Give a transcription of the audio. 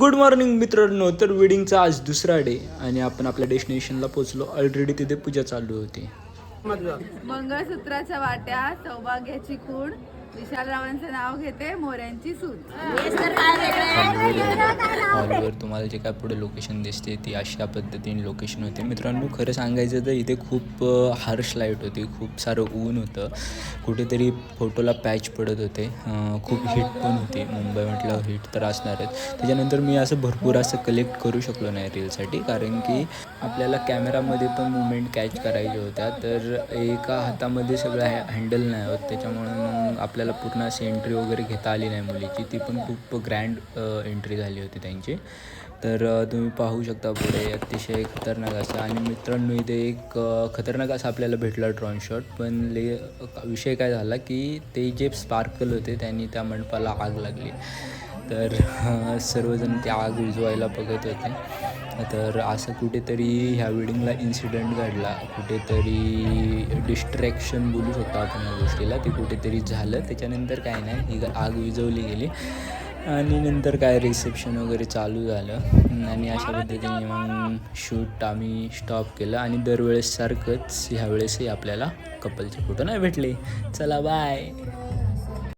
Good morning मित्रांनो. तर वेडिंगचा आज दुसरा डे आणि आपण आपल्या डेस्टिनेशनला पोहोचलो. ऑलरेडी तिथे पूजा चालू होती. मंगळसूत्राच्या वाट्या सौभाग्याची खूण. विशाल रावांचं नाव घेते मोऱ्यांची सूत. हॉलवर तुम्हाला जे काय पुढे लोकेशन दिसते ती अशा पद्धतीने लोकेशन होते. मित्रांनो खरं सांगायचं तर इथे खूप हार्श लाइट होती. खूप सारं ऊन होतं. कुठेतरी फोटोला पॅच पडत होते. खूप हिट पण होती. मुंबई म्हटलं हिट तर असणारच त्याच्यानंतर मी असं भरपूर असं कलेक्ट करू शकलो नाही रीलसाठी कारण की आपल्याला कॅमेरामध्ये पण मुवमेंट कॅच करायच्या होत्या. तर एका हातामध्ये सगळं हॅ हँडल नाही होत. त्याच्यामुळे मग आपल्याला पूर्ण अशी एंट्री वगैरे घेता आली नाही मुलीची. ती पण खूप ग्रँड एंट्री झाली होती त्यांची. तर तुम्ही पाहू शकता पुढे अतिशय खतरनाक असं. आणि मित्रांनो इथे एक खतरनाक असं आपल्याला भेटला ड्रॉन शॉट. पण ले विषय काय झाला की ते जे स्पार्कल होते त्यांनी त्या मंडपाला आग लागली. तर सर्वजण ते आग विजवायला बघत होते. तर असं कुठेतरी ह्या वेडिंगला इन्सिडेंट घडला. कुठेतरी डिस्ट्रॅक्शन बोलू शकतो आपण या गोष्टीला. ते कुठेतरी झालं. त्याच्यानंतर काय नाही ही आग विजवली गेली. आणि नंतर काय रिसेप्शन वगैरे चालू झालं. आणि अशा पद्धतीने मग शूट आम्ही स्टॉप केलं. आणि दरवेळेस सारखंच ह्यावेळेसही आपल्याला कपलचे फोटो नाही भेटले. चला बाय